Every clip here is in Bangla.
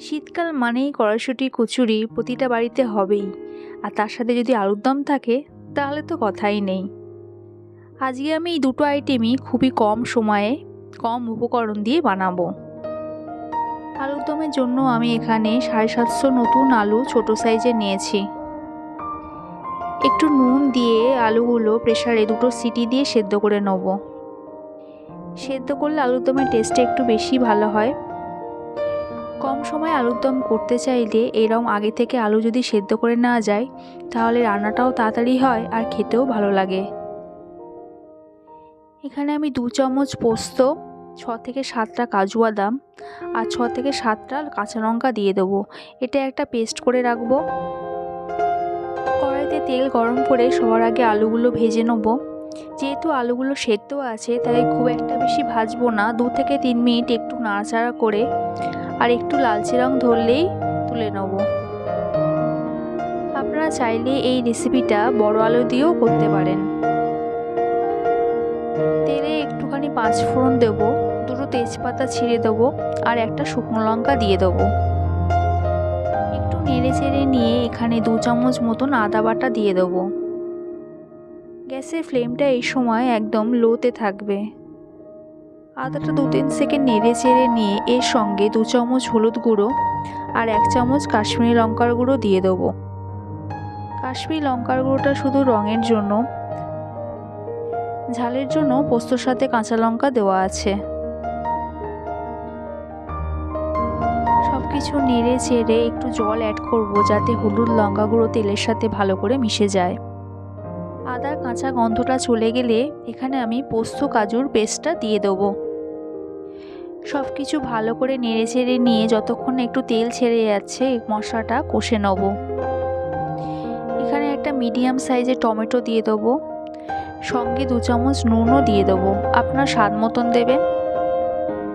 শীতকাল মানেই কড়াইশুঁটি, কচুরি প্রতিটা বাড়িতে হবেই। আর তার সাথে যদি আলুর দম থাকে, তাহলে তো কথাই নেই। আজকে আমি এই দুটো আইটেমই খুবই কম সময়ে, কম উপকরণ দিয়ে বানাবো। আলুর দমের জন্য আমি এখানে সাড়ে সাতশো নতুন আলু ছোট সাইজে নিয়েছি। একটু নুন দিয়ে আলুগুলো প্রেসারে দুটো সিটি দিয়ে সেদ্ধ করে নেব। সেদ্ধ করলে আলুর দমের টেস্টটা একটু বেশি ভালো হয়। কম সময় আলুর দম করতে চাইলে এরম আগে থেকে আলু যদি সেদ্ধ করে নেওয়া যায়, তাহলে রান্নাটাও তাড়াতাড়ি হয় আর খেতেও ভালো লাগে। এখানে আমি দু চামচ পোস্ত, ছ থেকে সাতটা কাজু বাদাম আর ছ থেকে সাতটা কাঁচা লঙ্কা দিয়ে দেবো। এটা একটা পেস্ট করে রাখব। কড়াইতে তেল গরম করে সবার আগে আলুগুলো ভেজে নেব। যেহেতু আলুগুলো সেদ্ধ আছে, তাই খুব একটা বেশি ভাজবো না। দু থেকে তিন মিনিট একটু নাড়াচাড়া করে আর একটু লালচে রং ধরলেই তুলে নেব। আপনারা চাইলে এই রেসিপিটা বড় আলু দিয়েও করতে পারেন। তেলে একটুখানি পাঁচ ফোড়ন দেবো, দুটো তেজপাতা ছিঁড়ে দেবো আর একটা শুকনো লঙ্কা দিয়ে দেবো। একটু নেড়ে চেড়ে নিয়ে এখানে দু চামচ মতন আদা বাটা দিয়ে দেবো। গ্যাসের ফ্লেমটা এই সময় একদম লোতে থাকবে। আদাটা দু তিন সেকেন্ড নেড়ে চেড়ে নিয়ে এর সঙ্গে দু চামচ হলুদ গুঁড়ো আর এক চামচ কাশ্মীরি লঙ্কার গুঁড়ো দিয়ে দেবো। কাশ্মীরি লঙ্কার গুঁড়োটা শুধু রঙের জন্য, ঝালের জন্য পোস্তর সাথে কাঁচা লঙ্কা দেওয়া আছে। সব কিছু নেড়ে চেড়ে একটু জল অ্যাড করব যাতে হলুদ লঙ্কা গুঁড়ো তেলের সাথে ভালো করে মিশে যায়। আদার কাঁচা গন্ধটা চলে গেলে এখানে আমি পোস্ত কাজুর পেস্টটা দিয়ে দেবো। সব কিছু ভালো করে নেড়ে চেড়ে নিয়ে যতক্ষণ একটু তেল ছেড়ে যাচ্ছে, মশলাটা কষে নেব। এখানে একটা মিডিয়াম সাইজের টমেটো দিয়ে দেবো। সঙ্গে দু চামচ নুনও দিয়ে দেবো। আপনার স্বাদ মতন দেবেন।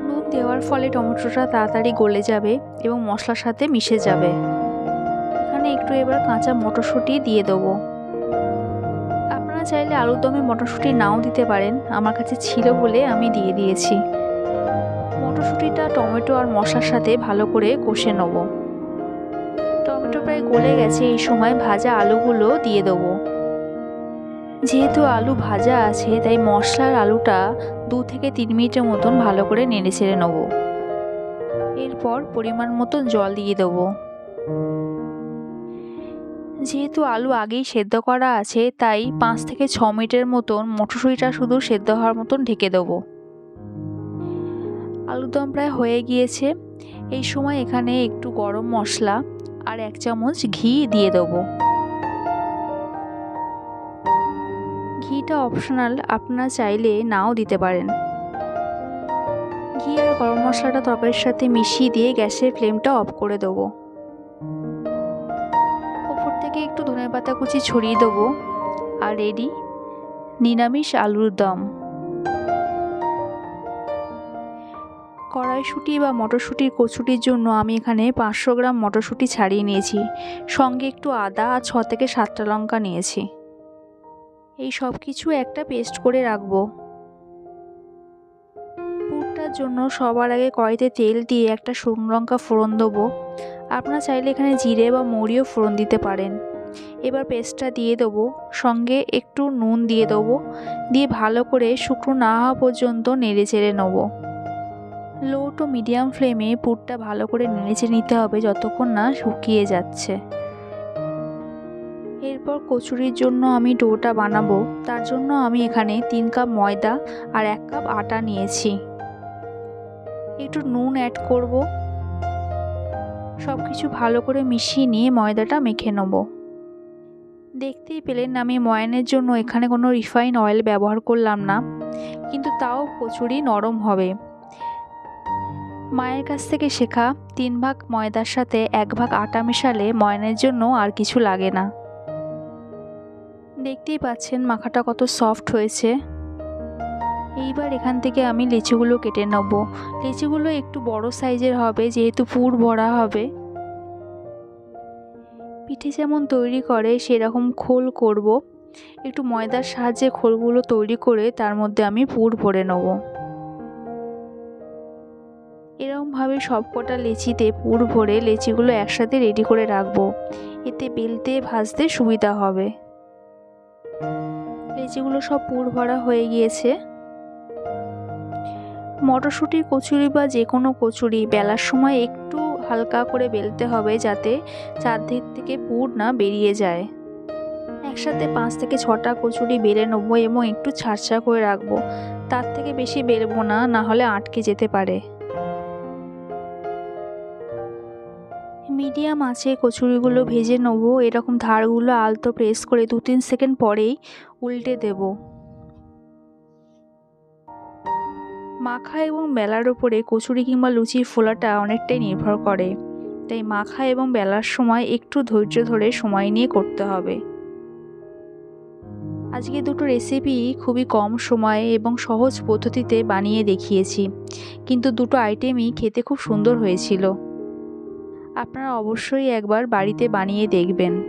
নুন দেওয়ার ফলে টমেটোটা তাড়াতাড়ি গলে যাবে এবং মশলার সাথে মিশে যাবে। এখানে একটু এবার কাঁচা মটরশুঁটি দিয়ে দেবো। চাইলে আলুর দমে মটরশুঁটি নাও দিতে পারেন। আমার কাছে ছিল বলে আমি দিয়ে দিয়েছি। মটরশুঁটিটা, টমেটো আর মশলার সাথে ভালো করে কষে নেব। টমেটো প্রায় গলে গেছে, এই সময় ভাজা আলুগুলো দিয়ে দেবো। যেহেতু আলু ভাজা আছে, তাই মশলার আলুটা দু থেকে তিন মিনিটের মতন ভালো করে নেড়ে ছেড়ে নেব। এরপর পরিমাণ মতন জল দিয়ে দেবো। যেহেতু আলু আগেই সেদ্ধ করা আছে, তাই পাঁচ থেকে ছ মিনিটের মতন মটরশুঁটিটা শুধু সেদ্ধ হওয়ার মতন ঢেকে দেবো। আলুদম প্রায় হয়ে গিয়েছে। এই সময় এখানে একটু গরম মশলা আর এক চামচ ঘি দিয়ে দেবো। ঘিটা অপশনাল, আপনারা চাইলে নাও দিতে পারেন। ঘি আর গরম মশলাটা তরকারির সাথে মিশিয়ে দিয়ে গ্যাসের ফ্লেমটা অফ করে দেবো। থেকে একটু ধনে পাতা কুচি ছড়িয়ে দেবো। আর রেডি? নিরামিষ আলুর দম। কড়াইশুঁটি বা মটরশুঁটির কচুটির জন্য আমি এখানে পাঁচশো গ্রাম মটরশুঁটি ছাড়িয়ে নিয়েছি। সঙ্গে একটু আদা আর ছ থেকে সাতটা লঙ্কা নিয়েছি। এই সব কিছু একটা পেস্ট করে রাখব। পুরটার জন্য সবার আগে কড়াইতে তেল দিয়ে একটা শুকনো লঙ্কা ফোড়ন দেবো। আপনারা চাইলে এখানে জিরে বা মরিও ফোড়ন দিতে পারেন। এবার পেস্টটা দিয়ে দেবো, সঙ্গে একটু নুন দিয়ে দেবো, দিয়ে ভালো করে শুকনো না হওয়া পর্যন্ত নেড়ে চেড়ে নেব। লো টু মিডিয়াম ফ্লেমে পুরটা ভালো করে নেড়েচে নিতে হবে যতক্ষণ না শুকিয়ে যাচ্ছে। এরপর কচুরির জন্য আমি ডোটা বানাবো। তার জন্য আমি এখানে তিন কাপ ময়দা আর এক কাপ আটা নিয়েছি। একটু নুন অ্যাড করব। সব কিছু ভালো করে মিশিয়ে নিয়ে ময়দাটা মেখে নেব। দেখতেই পেলেন আমি ময়ানের জন্য এখানে কোনো রিফাইন অয়েল ব্যবহার করলাম না, কিন্তু তাও কচুরি নরম হবে। মায়ের কাছ থেকে শেখা তিন ভাগ ময়দার সাথে এক ভাগ আটা মেশালে ময়নের জন্য আর কিছু লাগে না। দেখতেই পাচ্ছেন মাখাটা কত সফট হয়েছে। এইবার এখান থেকে আমি লিচিগুলো কেটে নেব। লিচিগুলো একটু বড় সাইজের হবে, যেহেতু পুর ভরা হবে। পিঠে যেমন তৈরি করে, সেরকম খোল করব। একটু ময়দার সাহায্যে খোলগুলো তৈরি করে, তার মধ্যে আমি পুর ভরে নেব। এরকম এরকমভাবে সবকটা লেচিতে পুর ভরে লেচিগুলো একসাথে রেডি করে রাখব। এতে বেলতে, ভাজতে সুবিধা হবে। লেচিগুলো সব পুর ভরা হয়ে গিয়েছে। মটরশুঁটি, কচুরি বা যে কোনো কচুরি বেলার সময় একটু হালকা করে বেলতে হবে যাতে চারদিক থেকে পুর না বেরিয়ে যায়। একসাথে পাঁচ থেকে ছটা কচুরি বেলে নেব এবং একটু ছাড়ছা করে রাখব। তার থেকে বেশি বেলবো না না হলে আটকে যেতে পারে। মিডিয়াম আছে কচুরিগুলো ভেজে নেব। এরকম ধারগুলো আলতো প্রেস করে দু তিন সেকেন্ড পরেই উল্টে দেব। মাখা এবং বেলার উপরে কচুরি কিংবা লুচির ফোলাটা অনেকটাই নির্ভর করে। তাই মাখা এবং বেলার সময় একটু ধৈর্য ধরে সময় নিয়ে করতে হবে। আজকে দুটো রেসিপি খুবই কম সময়ে এবং সহজ পদ্ধতিতে বানিয়ে দেখিয়েছি। কিন্তু দুটো আইটেমই খেতে খুব সুন্দর হয়েছিল। আপনারা অবশ্যই একবার বাড়িতে বানিয়ে দেখবেন।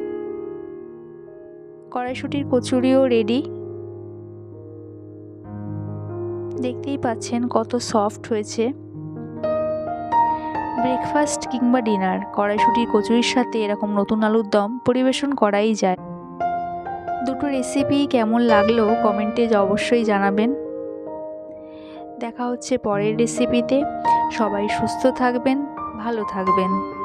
কড়াইশুটির কচুরিও রেডি দেখতেই পাচ্ছেন কত সফট হয়েছে। ব্রেকফাস্ট কিংবা ডিনার কড়াইশুটির কচুরির সাথে এরকম নতুন আলুর দম পরিবেশন করাই যায়। দুটো রেসিপি কেমন লাগল কমেন্টে অবশ্যই জানাবেন। দেখা হচ্ছে পরের রেসিপিতে সবাই সুস্থ থাকবেন, ভালো থাকবেন।